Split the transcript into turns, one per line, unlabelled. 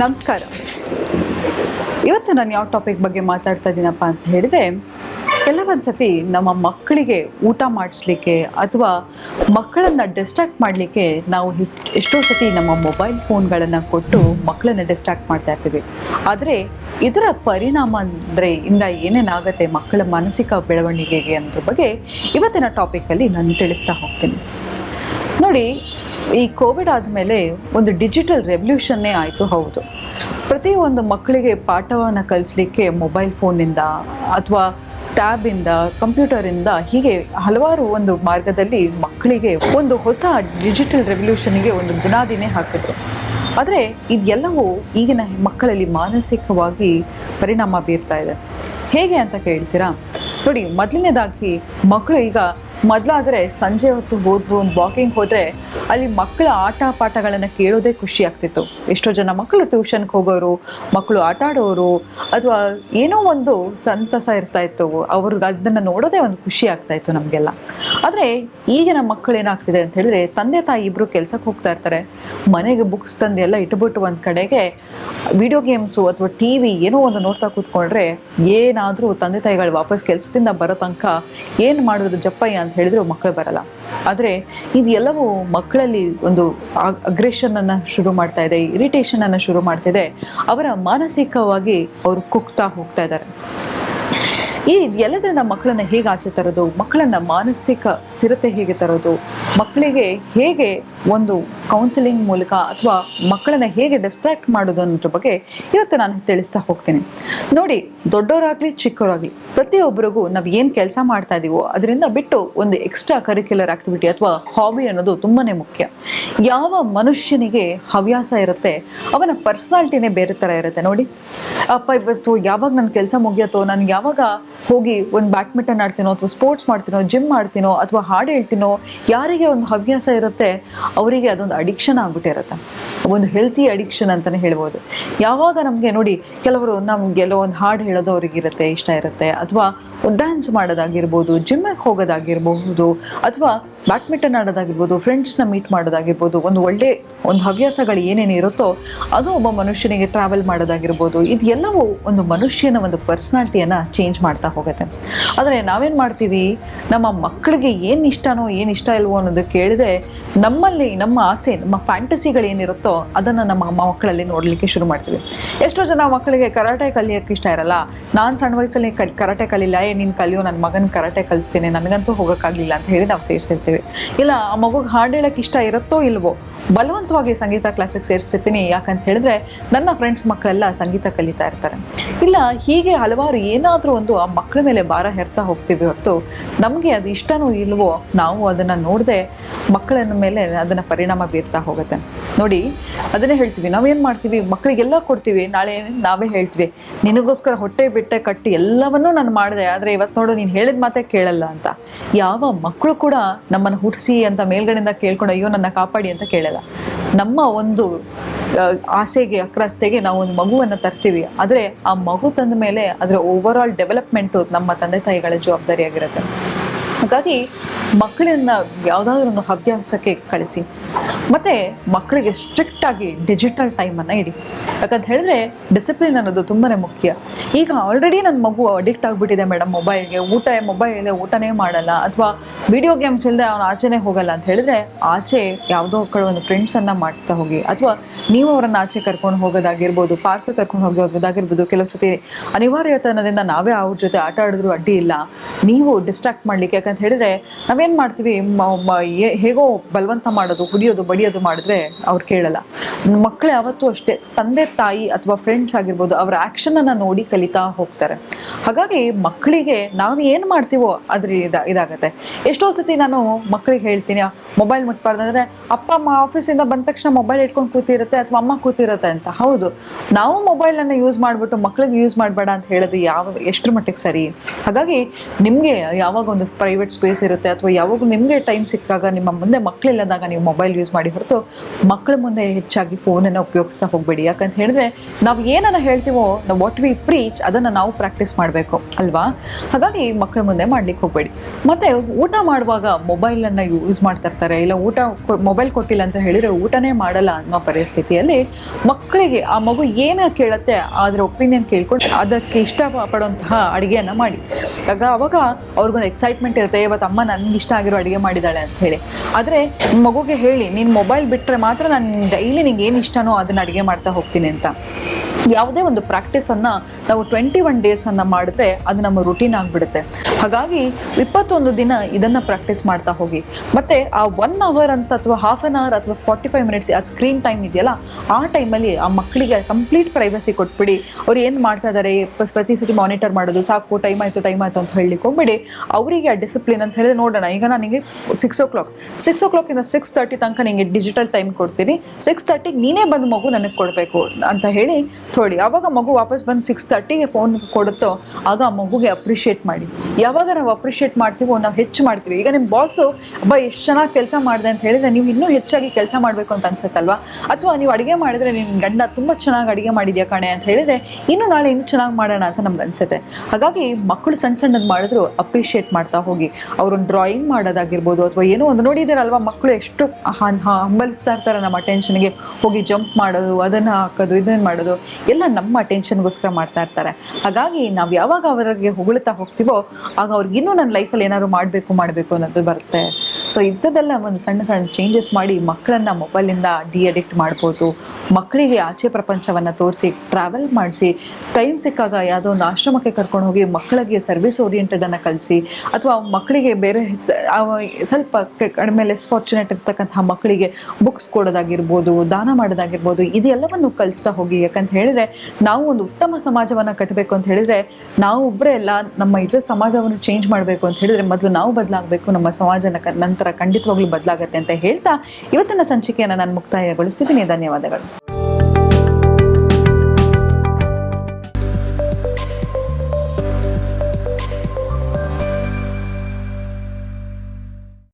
ನಮಸ್ಕಾರ. ಇವತ್ತು ನಾನು ಯಾವ ಟಾಪಿಕ್ ಬಗ್ಗೆ ಮಾತಾಡ್ತಾ ಇದ್ದೀನಪ್ಪ ಅಂತ ಹೇಳಿದರೆ, ಕೆಲವೊಂದು ಸತಿ ನಮ್ಮ ಮಕ್ಕಳಿಗೆ ಊಟ ಮಾಡಿಸ್ಲಿಕ್ಕೆ ಅಥವಾ ಮಕ್ಕಳನ್ನು ಡಿಸ್ಟ್ರಾಕ್ಟ್ ಮಾಡಲಿಕ್ಕೆ ನಾವು ಎಷ್ಟೋ ಸತಿ ನಮ್ಮ ಮೊಬೈಲ್ ಫೋನ್ಗಳನ್ನು ಕೊಟ್ಟು ಮಕ್ಕಳನ್ನು ಡಿಸ್ಟ್ರಾಕ್ಟ್ ಮಾಡ್ತಾ ಇರ್ತೀವಿ. ಆದರೆ ಇದರ ಪರಿಣಾಮ ಅಂದರೆ ಇಂದ ಏನೇನಾಗುತ್ತೆ ಮಕ್ಕಳ ಮಾನಸಿಕ ಬೆಳವಣಿಗೆಗೆ ಅನ್ನೋದ್ರ ಬಗ್ಗೆ ಇವತ್ತಿನ ಟಾಪಿಕಲ್ಲಿ ನಾನು ತಿಳಿಸ್ತಾ ಹೋಗ್ತೀನಿ. ನೋಡಿ ಈ ಕೋವಿಡ್ ಆದಮೇಲೆ ಒಂದು ಡಿಜಿಟಲ್ ರೆವಲ್ಯೂಷನ್ನೇ ಆಯಿತು, ಹೌದು. ಪ್ರತಿಯೊಂದು ಮಕ್ಕಳಿಗೆ ಪಾಠವನ್ನು ಕಲಿಸ್ಲಿಕ್ಕೆ ಮೊಬೈಲ್ ಫೋನಿಂದ ಅಥವಾ ಟ್ಯಾಬಿಂದ, ಕಂಪ್ಯೂಟರಿಂದ ಹೀಗೆ ಹಲವಾರು ಒಂದು ಮಾರ್ಗದಲ್ಲಿ ಮಕ್ಕಳಿಗೆ ಒಂದು ಹೊಸ ಡಿಜಿಟಲ್ ರೆವಲ್ಯೂಷನ್ಗೆ ಒಂದು ಬುನಾದಿನೇ ಹಾಕಿದ್ರು. ಆದರೆ ಇದೆಲ್ಲವೂ ಈಗಿನ ಮಕ್ಕಳಲ್ಲಿ ಮಾನಸಿಕವಾಗಿ ಪರಿಣಾಮ ಬೀರ್ತಾ ಇದೆ. ಹೇಗೆ ಅಂತ ಕೇಳ್ತೀರಾ? ನೋಡಿ, ಮೊದಲನೇದಾಗಿ ಮಕ್ಕಳು ಈಗ ಮೊದಲಾದರೆ ಸಂಜೆ ಹೊತ್ತು ಹೋದ್ದು ಒಂದು ವಾಕಿಂಗ್ ಹೋದರೆ ಅಲ್ಲಿ ಮಕ್ಕಳ ಆಟ ಪಾಠಗಳನ್ನು ಕೇಳೋದೇ ಖುಷಿ ಆಗ್ತಿತ್ತು. ಎಷ್ಟೋ ಜನ ಮಕ್ಕಳು ಟ್ಯೂಷನ್ಗೆ ಹೋಗೋರು, ಮಕ್ಕಳು ಆಟ ಆಡೋರು, ಅಥವಾ ಏನೋ ಒಂದು ಸಂತಸ ಇರ್ತಾಯಿತ್ತು ಅವ್ರಿಗೆ ಅದನ್ನು ನೋಡೋದೇ ಒಂದು ಖುಷಿ ಆಗ್ತಾಯಿತ್ತು ನಮಗೆಲ್ಲ. ಆದರೆ ಈಗಿನ ಮಕ್ಕಳು ಏನಾಗ್ತಿದೆ ಅಂತ ಹೇಳಿದ್ರೆ ತಂದೆ ತಾಯಿ ಇಬ್ಬರು ಕೆಲಸಕ್ಕೆ ಹೋಗ್ತಾ ಇರ್ತಾರೆ. ಮನೆಗೆ ಬುಕ್ಸ್ ತಂದು ಎಲ್ಲ ಇಟ್ಬಿಟ್ಟು ಒಂದು ಕಡೆಗೆ ವಿಡಿಯೋ ಗೇಮ್ಸು ಅಥವಾ ಟಿ ವಿ ಏನೋ ಒಂದು ನೋಡ್ತಾ ಕೂತ್ಕೊಂಡ್ರೆ ಏನಾದರೂ ತಂದೆ ತಾಯಿಗಳು ವಾಪಸ್ ಕೆಲಸದಿಂದ ಬರೋ ತನಕ ಏನು ಮಾಡಿದ್ರು ಜಪ್ಪಯ್ಯ ಅಂತ ಹೇಳಿದ್ರು ಮಕ್ಕಳು ಬರಲ್ಲ. ಆದರೆ ಇದೆಲ್ಲವೂ ಮಕ್ಕಳಲ್ಲಿ ಒಂದು ಅಗ್ರೆಷನನ್ನು ಶುರು ಮಾಡ್ತಾ ಇದೆ ಇರಿಟೇಷನನ್ನು ಶುರು ಮಾಡ್ತಿದೆ ಅವರ ಮಾನಸಿಕವಾಗಿ ಅವರು ಕುಗ್ತಾ ಹೋಗ್ತಾ ಇದ್ದಾರೆ. ಈ ಎಲ್ಲದರಿಂದ ಮಕ್ಕಳನ್ನ ಹೇಗೆ ಆಚೆ ತರೋದು ಮಕ್ಕಳನ್ನ ಮಾನಸಿಕ ಸ್ಥಿರತೆ ಹೇಗೆ ತರೋದು ಮಕ್ಕಳಿಗೆ ಹೇಗೆ ಒಂದು ಕೌನ್ಸಿಲಿಂಗ್ ಮೂಲಕ ಅಥವಾ ಮಕ್ಕಳನ್ನ ಹೇಗೆ ಡಿಸ್ಟ್ರಾಕ್ಟ್ ಮಾಡೋದು ಅನ್ನೋದ್ರ ಬಗ್ಗೆ ಇವತ್ತು ನಾನು ತಿಳಿಸ್ತಾ ಹೋಗ್ತೀನಿ. ನೋಡಿ ದೊಡ್ಡವರಾಗಲಿ ಚಿಕ್ಕವರಾಗಲಿ, ಪ್ರತಿಯೊಬ್ಬರಿಗೂ ನಾವು ಏನು ಕೆಲಸ ಮಾಡ್ತಾ ಇದೀವೋ ಅದರಿಂದ ಬಿಟ್ಟು ಒಂದು ಎಕ್ಸ್ಟ್ರಾ ಕರಿಕ್ಯುಲರ್ ಆಕ್ಟಿವಿಟಿ ಅಥವಾ ಹಾಬಿ ಅನ್ನೋದು ತುಂಬಾನೇ ಮುಖ್ಯ. ಯಾವ ಮನುಷ್ಯನಿಗೆ ಹವ್ಯಾಸ ಇರುತ್ತೆ, ಅವನ ಪರ್ಸನಾಲಿಟಿನೇ ಬೇರೆ ಥರ ಇರುತ್ತೆ ನೋಡಿ. ಅಪ್ಪ, ಇವತ್ತು ಯಾವಾಗ ನನ್ನ ಕೆಲಸ ಮುಗಿಯತ್ತೋ, ನಾನು ಯಾವಾಗ ಹೋಗಿ ಒಂದು ಬ್ಯಾಡ್ಮಿಂಟನ್ ಆಡ್ತೀನೋ ಅಥವಾ ಸ್ಪೋರ್ಟ್ಸ್ ಮಾಡ್ತೀನೋ ಜಿಮ್ ಮಾಡ್ತೀನೋ ಅಥವಾ ಹಾಡು ಹೇಳ್ತೀನೋ, ಯಾರಿಗೆ ಒಂದು ಹವ್ಯಾಸ ಇರುತ್ತೆ, ಅವರಿಗೆ ಅದೊಂದು ಅಡಿಕ್ಷನ್ ಆಗ್ಬಿಟ್ಟಿರುತ್ತೆ. ಒಂದು ಹೆಲ್ತಿ ಅಡಿಕ್ಷನ್ ಅಂತಲೇ ಹೇಳ್ಬೋದು. ಯಾವಾಗ ನಮಗೆ ನೋಡಿ ಕೆಲವರು ನಮ್ಗೆ ಎಲ್ಲೋ ಒಂದು ಹಾಡು ಹೇಳೋದು ಅವ್ರಿಗಿರುತ್ತೆ, ಇಷ್ಟ ಇರುತ್ತೆ, ಅಥವಾ ಡ್ಯಾನ್ಸ್ ಮಾಡೋದಾಗಿರ್ಬೋದು ಜಿಮ್ಮಿಗೆ ಹೋಗೋದಾಗಿರ್ಬಹುದು, ಅಥವಾ ಬ್ಯಾಡ್ಮಿಂಟನ್ ಆಡೋದಾಗಿರ್ಬೋದು ಫ್ರೆಂಡ್ಸ್ನ ಮೀಟ್ ಮಾಡೋದಾಗಿರ್ಬೋದು, ಒಂದು ಒಳ್ಳೆ ಒಂದು ಹವ್ಯಾಸಗಳು ಏನೇನು ಇರುತ್ತೋ ಅದು ಒಬ್ಬ ಮನುಷ್ಯನಿಗೆ ಟ್ರಾವೆಲ್ ಮಾಡೋದಾಗಿರ್ಬೋದು, ಇದೆಲ್ಲವೂ ಒಂದು ಮನುಷ್ಯನ ಒಂದು ಪರ್ಸ್ನಾಲಿಟಿಯನ್ನು ಚೇಂಜ್ ಮಾಡ್ತಾ ಹೋಗುತ್ತೆ. ಆದರೆ ನಾವೇನು ಮಾಡ್ತೀವಿ? ನಮ್ಮ ಮಕ್ಕಳಿಗೆ ಏನು ಇಷ್ಟನೋ, ಏನು ಇಷ್ಟ ಇಲ್ವೋ ಅನ್ನೋದು ಕೇಳಿದೆ ನಮ್ಮಲ್ಲಿ, ನಮ್ಮ ಆಸೆ ನಮ್ಮ ಫ್ಯಾಂಟಸಿಗಳು ಏನಿರುತ್ತೋ ಅದನ್ನು ನಮ್ಮ ಮಕ್ಕಳಲ್ಲಿ ನೋಡಲಿಕ್ಕೆ ಶುರು ಮಾಡ್ತೀವಿ ಎಷ್ಟೋ ಜನ ಮಕ್ಕಳಿಗೆ ಕರಾಟೆ ಕಲಿಯೋಕ್ಕೆ ಇಷ್ಟ ಇರಲ್ಲ. ನಾನು ಸಣ್ಣ ವಯಸ್ಸಲ್ಲಿ ಕರಾಟೆ ಕಲಿಲ್ಲ, ಏ ನೀನು ಕಲಿಯೋ ನನ್ನ ಮಗನ ಕರಾಟೆ ಕಲಿಸ್ತೀನಿ, ನನಗಂತೂ ಹೋಗೋಕ್ಕಾಗಲಿಲ್ಲ ಅಂತ ಹೇಳಿ ನಾವು ಸೇರಿಸಿರ್ತೀವಿ. ಇಲ್ಲ, ಆ ಮಗುಗೆ ಹಾಡು ಹೇಳೋಕ್ಕೆ ಇಷ್ಟ ಇರುತ್ತೋ ಇಲ್ವೋ, ಬಲವಂತವಾಗಿ ಸಂಗೀತ ಕ್ಲಾಸಿಗೆ ಸೇರಿಸಿರ್ತೀನಿ, ಯಾಕಂತ ಹೇಳಿದ್ರೆ ನನ್ನ ಫ್ರೆಂಡ್ಸ್ ಮಕ್ಕಳೆಲ್ಲ ಸಂಗೀತ ಕಲಿತಾ ಇರ್ತಾರೆ. ಇಲ್ಲ, ಹೀಗೆ ಹಲವಾರು ಏನಾದರೂ ಒಂದು ಆ ಮಕ್ಕಳ ಮೇಲೆ ಭಾರ ಹೆರ್ತಾ ಹೋಗ್ತೀವಿ ಹೊರತು ನಮಗೆ ಅದು ಇಷ್ಟನೂ ಇಲ್ವೋ, ನಾವು ಅದನ್ನು ನೋಡದೆ ಮಕ್ಕಳ ಮೇಲೆ ಅದನ್ನು ಪರಿಣಾಮ ಬೀರ್ತಾ ಹೋಗುತ್ತೆ. ನೋಡಿ, ಅದನ್ನೇ ಹೇಳ್ತೀವಿ, ನಾವೇನು ಮಾಡ್ತೀವಿ ಮಕ್ಕಳಿಗೆಲ್ಲ ಕೊಡ್ತೀವಿ, ನಾಳೆ ನಾವೇ ಹೇಳ್ತೀವಿ, ನಿನಗೋಸ್ಕರ ಹೊಟ್ಟೆ ಬಿಟ್ಟೆ ಕಟ್ಟಿ ಎಲ್ಲವನ್ನೂ ನಾನು ಮಾಡಿದೆ, ಆದರೆ ಇವತ್ತು ನೋಡು, ನೀನು ಹೇಳಿದ ಮಾತೇ ಕೇಳಲ್ಲ ಅಂತ. ಯಾವ ಮಕ್ಕಳು ಕೂಡ ನಮ್ಮನ್ನು ಹುಟ್ಟಿಸಿ ಅಂತ ಮೇಲ್ಗಡೆಯಿಂದ ಕೇಳ್ಕೊಂಡು, ಅಯ್ಯೋ, ನನ್ನ ಕಾಪಾಡಿ ಅಂತ ಕೇಳಲ್ಲ. ನಮ್ಮ ಒಂದು ಆಸೆಗೆ ಅಕ್ರಸ್ತೆಗೆ ನಾವು ಒಂದು ಮಗುವನ್ನು ತರ್ತೀವಿ. ಆದರೆ ಆ ಮಗು ತಂದ ಮೇಲೆ ಅದರ ಓವರ್ ಆಲ್ ಡೆವಲಪ್ಮೆಂಟು ನಮ್ಮ ತಂದೆ ತಾಯಿಗಳ ಜವಾಬ್ದಾರಿಯಾಗಿರುತ್ತೆ. ಹಾಗಾಗಿ ಮಕ್ಕಳನ್ನ ಯಾವುದಾದ್ರೂ ಒಂದು ಹವ್ಯಾಸಕ್ಕೆ ಕಳಿಸಿ. ಮತ್ತು ಮಕ್ಕಳಿಗೆ ಸ್ಟ್ರಿಕ್ಟ್ ಆಗಿ ಡಿಜಿಟಲ್ ಟೈಮನ್ನು ಇಡಿ. ಯಾಕಂತ ಹೇಳಿದ್ರೆ ಡಿಸಿಪ್ಲಿನ್ ಅನ್ನೋದು ತುಂಬಾ ಮುಖ್ಯ. ಈಗ ಆಲ್ರೆಡಿ ನನ್ನ ಮಗು ಅಡಿಕ್ಟ್ ಆಗಿಬಿಟ್ಟಿದೆ ಮೇಡಮ್ ಮೊಬೈಲ್ಗೆ. ಊಟ ಮೊಬೈಲ್ ಇಲ್ಲದೆ ಊಟನೇ ಮಾಡಲ್ಲ. ಅಥವಾ ವಿಡಿಯೋ ಗೇಮ್ಸ್ ಇಲ್ಲದೆ ಅವನು ಆಚೆನೇ ಹೋಗಲ್ಲ ಅಂತ ಹೇಳಿದ್ರೆ ಆಚೆ ಯಾವುದೋ ಕಡೆ ಒಂದು ಫ್ರೆಂಡ್ಸನ್ನು ಮಾಡಿಸ್ತಾ ಹೋಗಿ. ಅಥವಾ ನೀವು ಅವರನ್ನ ಆಚೆ ಕರ್ಕೊಂಡು ಹೋಗೋದಾಗಿರ್ಬೋದು ಪಾರ್ಕ್ ಕರ್ಕೊಂಡು ಹೋಗೋದಾಗಿರ್ಬೋದು, ಕೆಲವು ಸತಿ ಅನಿವಾರ್ಯತನದಿಂದ ನಾವೇ ಅವ್ರ ಜೊತೆ ಆಟ ಆಡಿದ್ರು ಅಡ್ಡಿ ಇಲ್ಲ. ನೀವು ಡಿಸ್ಟ್ರಾಕ್ಟ್ ಮಾಡ್ಲಿಕ್ಕೆ, ಯಾಕಂತ ಹೇಳಿದ್ರೆ ನಾವೇನ್ ಮಾಡ್ತೀವಿ? ಹೇಗೋ ಬಲವಂತ ಮಾಡೋದು, ಕುಡಿಯೋದು, ಬಡಿಯೋದು ಮಾಡಿದ್ರೆ ಅವ್ರು ಕೇಳಲ್ಲ. ಮಕ್ಕಳು ಯಾವತ್ತೂ ಅಷ್ಟೇ, ತಂದೆ, ತಾಯಿ ಅಥವಾ ಫ್ರೆಂಡ್ಸ್ ಆಗಿರ್ಬೋದು, ಅವರ ಅನ್ನ ನೋಡಿ ಕಲಿತಾ ಹೋಗ್ತಾರೆ. ಹಾಗಾಗಿ ಮಕ್ಕಳಿಗೆ ನಾವು ಏನು ಮಾಡ್ತೀವೋ ಅದ್ರ ಇದ, ಇದಾಗತ್ತೆ. ಎಷ್ಟೋ ಸತಿ ನಾನು ಮಕ್ಕಳಿಗೆ ಹೇಳ್ತೀನಿ ಮೊಬೈಲ್ ಮುಟ್ಬಾರ್ದಂದ್ರೆ ಅಪ್ಪ, ಅಮ್ಮ ಆಫೀಸಿಂದ ಬಂದ ತಕ್ಷಣ ಮೊಬೈಲ್ ಇಟ್ಕೊಂಡು ಕೂತಿರುತ್ತೆ ಅಥವಾ ಅಮ್ಮ ಕೂತಿರತ್ತೆ ಅಂತ. ಹೌದು. ನಾವು ಮೊಬೈಲನ್ನು ಯೂಸ್ ಮಾಡಿಬಿಟ್ಟು ಮಕ್ಕಳಿಗೆ ಯೂಸ್ ಮಾಡಬೇಡ ಅಂತ ಹೇಳೋದು ಯಾವ, ಎಷ್ಟರ ಮಟ್ಟಿಗೆ ಸರಿ? ಹಾಗಾಗಿ ನಿಮಗೆ ಯಾವಾಗ ಒಂದು ಪ್ರೈವೇಟ್ ಸ್ಪೇಸ್ ಇರುತ್ತೆ ಅಥವಾ ಯಾವಾಗ ನಿಮಗೆ ಟೈಮ್ ಸಿಕ್ಕಾಗ ನಿಮ್ಮ ಮುಂದೆ ಮಕ್ಕಳಿಲ್ಲದಾಗ ನೀವು ಮೊಬೈಲ್ ಯೂಸ್ ಮಾಡಿ ಹೊರತು ಮಕ್ಕಳ ಮುಂದೆ ಹೆಚ್ಚಾಗಿ ಫೋನನ್ನು ಉಪಯೋಗಿಸ್ತಾ ಹೋಗಬೇಡಿ. ಯಾಕಂತ ಹೇಳಿದ್ರೆ ನಾವು ಏನನ್ನ ಹೇಳ್ತೀವೋ ನಾವು ವಾಟ್ ವಿ ಪ್ರೀಚ್ ಅದನ್ನು ನಾವು ಪ್ರಾಕ್ಟೀಸ್ ಮಾಡಬೇಕು, ಅಲ್ವಾ? ಹಾಗಾಗಿ ಮಕ್ಕಳ ಮುಂದೆ ಮಾಡ್ಲಿಕ್ಕೆ ಹೋಗಬೇಡಿ. ಮತ್ತೆ ಊಟ ಮಾಡುವಾಗ ಮೊಬೈಲನ್ನು ಯೂಸ್ ಮಾಡ್ತಾ ಇರ್ತಾರೆ. ಇಲ್ಲ ಊಟ ಮೊಬೈಲ್ ಕೊಟ್ಟಿಲ್ಲ ಅಂತ ಹೇಳಿದ್ರೆ ಊಟನೇ ಮಾಡಲ್ಲ ಅನ್ನೋ ಪರಿಸ್ಥಿತಿಯಲ್ಲಿ ಮಕ್ಕಳಿಗೆ ಆ ಮಗು ಏನ ಕೇಳುತ್ತೆ, ಅದರ ಒಪಿನಿಯನ್ ಕೇಳ್ಕೊಂಡು ಅದಕ್ಕೆ ಇಷ್ಟಪಡುವಂತಹ ಅಡುಗೆಯನ್ನು ಮಾಡಿ. ಆಗ ಅವಾಗ ಅವ್ರಿಗೊಂದು ಎಕ್ಸೈಟ್ಮೆಂಟ್ ಇರುತ್ತೆ, ಇವತ್ತು ಅಮ್ಮ ನನಗೆ ಇಷ್ಟ ಆಗಿರೋ ಅಡುಗೆ ಮಾಡಿದ್ದಾಳೆ ಅಂತ ಹೇಳಿ. ಆದರೆ ಮಗುಗೆ ಹೇಳಿ ನಿನ್ನ ಮೊಬೈಲ್ ಬಿಟ್ಟರೆ ಮಾತ್ರ ನಾನು ಡೈಲಿ ನಿಂಗೆ ಏನು ಇಷ್ಟನೋ ಅದನ್ನು ಅಡುಗೆ ಮಾಡ್ತಾ ಹೋಗ್ತೀನಿ ಅಂತ. ಯಾವುದೇ ಒಂದು ಪ್ರಾಕ್ಟೀಸನ್ನು ನಾವು ಟ್ವೆಂಟಿ ಒನ್ ಡೇಸನ್ನು ಮಾಡಿದ್ರೆ ಅದು ನಮ್ಮ ರುಟೀನ್ ಆಗಿಬಿಡುತ್ತೆ. ಹಾಗಾಗಿ ಇಪ್ಪತ್ತೊಂದು ದಿನ ಇದನ್ನು ಪ್ರಾಕ್ಟೀಸ್ ಮಾಡ್ತಾ ಹೋಗಿ. ಮತ್ತು ಆ ಒನ್ ಅವರ್ ಅಂತ ಅಥವಾ ಹಾಫ್ ಆನ್ ಅವರ್ ಅಥವಾ ಫಾರ್ಟಿ ಫೈವ್ ಮಿನಿಟ್ಸ್ ಆ ಸ್ಕ್ರೀನ್ ಟೈಮ್ ಇದೆಯಲ್ಲ, ಆ ಟೈಮಲ್ಲಿ ಆ ಮಕ್ಕಳಿಗೆ ಕಂಪ್ಲೀಟ್ ಪ್ರೈವಸಿ ಕೊಟ್ಬಿಡಿ. ಅವ್ರು ಏನು ಮಾಡ್ತಾ ಇದ್ದಾರೆ ಪ್ರತಿ ಸತಿ ಮಾನಿಟರ್ ಮಾಡೋದು, ಸಾಕು ಟೈಮ್ ಆಯಿತು ಟೈಮ್ ಆಯಿತು ಅಂತ ಹೇಳಲಿಕ್ಕೆ ಅವರಿಗೆ ಆ ಡಿಸಿಪ್ಲಿನ್ ಅಂತ ಹೇಳಿದ್ರೆ ನೋಡೋಣ, ಈಗ ನನಗೆ ಸಿಕ್ಸ್ ಓ ಕ್ಲಾಕ್ ಸಿಕ್ಸ್ ಓ ಕ್ಲಾಕಿಂದ ಸಿಕ್ಸ್ ತರ್ಟಿ ತನಕ ನಿಮಗೆ ಡಿಜಿಟಲ್ ಟೈಮ್ ಕೊಡ್ತೀನಿ. ಸಿಕ್ಸ್ ತರ್ಟಿಗೆ ನೀನೇ ಬಂದು ಮಗು ನನಗೆ ಕೊಡಬೇಕು ಅಂತ ಹೇಳಿ ಥೋಡಿ ಯಾವಾಗ ಮಗು ವಾಪಸ್ ಬಂದು ಸಿಕ್ಸ್ ತರ್ಟಿಗೆ ಫೋನ್ ಕೊಡುತ್ತೋ, ಆಗ ಆ ಮಗುಗೆ ಅಪ್ರಿಷಿಯೇಟ್ ಮಾಡಿ. ಯಾವಾಗ ನಾವು ಅಪ್ರಿಷಿಯೇಟ್ ಮಾಡ್ತೀವೋ, ನಾವು ಹೆಚ್ಚು ಮಾಡ್ತೀವಿ. ಈಗ ನಿಮ್ಮ ಬಾಸು ಅಬ್ಬ, ಎಷ್ಟು ಚೆನ್ನಾಗಿ ಕೆಲಸ ಮಾಡಿದೆ ಅಂತ ಹೇಳಿದ್ರೆ ನೀವು ಇನ್ನೂ ಹೆಚ್ಚಾಗಿ ಕೆಲಸ ಮಾಡಬೇಕು ಅಂತ ಅನ್ಸುತ್ತಲ್ವಾ? ಅಥವಾ ನೀವು ಅಡುಗೆ ಮಾಡಿದ್ರೆ ನಿನ್ನ ಗಂಡ ತುಂಬ ಚೆನ್ನಾಗಿ ಅಡುಗೆ ಮಾಡಿದ್ಯಾ ಕಣೆ ಅಂತ ಹೇಳಿದ್ರೆ, ಇನ್ನೂ ನಾಳೆ ಇನ್ನೂ ಚೆನ್ನಾಗಿ ಮಾಡೋಣ ಅಂತ ನಮ್ಗೆ ಅನ್ಸುತ್ತೆ. ಹಾಗಾಗಿ ಮಕ್ಕಳು ಸಣ್ಣ ಸಣ್ಣದು ಮಾಡಿದ್ರು ಅಪ್ರಿಷಿಯೇಟ್ ಮಾಡ್ತಾ ಹೋಗಿ. ಅವ್ರನ್ನ ಡ್ರಾಯಿಂಗ್ ಮಾಡೋದಾಗಿರ್ಬೋದು, ಅಥವಾ ಏನೋ ಒಂದು ನೋಡಿದಾರಲ್ವ ಮಕ್ಕಳು ಎಷ್ಟು ಹಂಬಲಿಸ್ತಾ ಇರ್ತಾರೆ ನಮ್ಮ ಅಟೆನ್ಷನ್ಗೆ ಹೋಗಿ ಜಂಪ್ ಮಾಡೋದು, ಅದನ್ನು ಹಾಕೋದು, ಇದನ್ನು ಮಾಡೋದು. ಎಲ್ಲ ನಮ್ಮ ಅಟೆನ್ಷನ್ಗೋಸ್ಕರ ಮಾಡ್ತಾ ಇರ್ತಾರೆ. ಹಾಗಾಗಿ ನಾವು ಯಾವಾಗ ಅವರಿಗೆ ಹೊಗಳ್ತಾ ಹೋಗ್ತೀವೋ, ಆಗ ಅವ್ರಿಗೆ ಇನ್ನೂ ನನ್ನ ಲೈಫಲ್ಲಿ ಏನಾದ್ರು ಮಾಡಬೇಕು ಮಾಡಬೇಕು ಅನ್ನೋದು ಬರುತ್ತೆ. ಸೊ ಇಂಥದ್ದೆಲ್ಲ ಒಂದು ಸಣ್ಣ ಸಣ್ಣ ಚೇಂಜಸ್ ಮಾಡಿ ಮಕ್ಕಳನ್ನು ಮೊಬೈಲಿಂದ ಡಿ ಅಡಿಕ್ಟ್ ಮಾಡ್ಬೋದು. ಮಕ್ಕಳಿಗೆ ಆಚೆ ಪ್ರಪಂಚವನ್ನು ತೋರಿಸಿ ಟ್ರಾವೆಲ್ ಮಾಡಿಸಿ ಟೈಮ್ ಸಿಕ್ಕಾಗ ಯಾವುದೋ ಒಂದು ಆಶ್ರಮಕ್ಕೆ ಕರ್ಕೊಂಡು ಹೋಗಿ ಮಕ್ಕಳಿಗೆ ಸರ್ವಿಸ್ ಓರಿಯೆಂಟೆಡನ್ನು ಕಲಿಸಿ, ಅಥವಾ ಮಕ್ಕಳಿಗೆ ಬೇರೆ ಸ್ವಲ್ಪ ಕಡಿಮೆ ಲೆಸ್ ಫಾರ್ಚುನೇಟ್ ಇರ್ತಕ್ಕಂತಹ ಮಕ್ಕಳಿಗೆ ಬುಕ್ಸ್ ಕೊಡೋದಾಗಿರ್ಬೋದು, ದಾನ ಮಾಡೋದಾಗಿರ್ಬೋದು, ಇದೆಲ್ಲವನ್ನು ಕಲಿಸ್ತಾ ಹೋಗಿ. ಯಾಕಂತ ಹೇಳಿದ್ರೆ, ನಾವು ಒಂದು ಉತ್ತಮ ಸಮಾಜವನ್ನು ಕಟ್ಟಬೇಕು ಅಂತ ಹೇಳಿದ್ರೆ ನಾವು ಒಬ್ಬರೇ ಎಲ್ಲ ನಮ್ಮ ಇದ್ರ ಸಮಾಜವನ್ನು ಚೇಂಜ್ ಮಾಡಬೇಕು ಅಂತ ಹೇಳಿದ್ರೆ ಮೊದಲು ನಾವು ಬದಲಾಗಬೇಕು, ನಮ್ಮ ಸಮಾಜನ ಕ- ನಂತರ ಖಂಡಿತವಾಗ್ಲೂ ಬದಲಾಗತ್ತೆ ಅಂತ ಹೇಳ್ತಾ ಇವತ್ತಿನ ಸಂಚಿಕೆಯನ್ನು ನಾನು ಮುಕ್ತಾಯಗೊಳಿಸ್ತಿದ್ದೀನಿ. ಧನ್ಯವಾದಗಳು.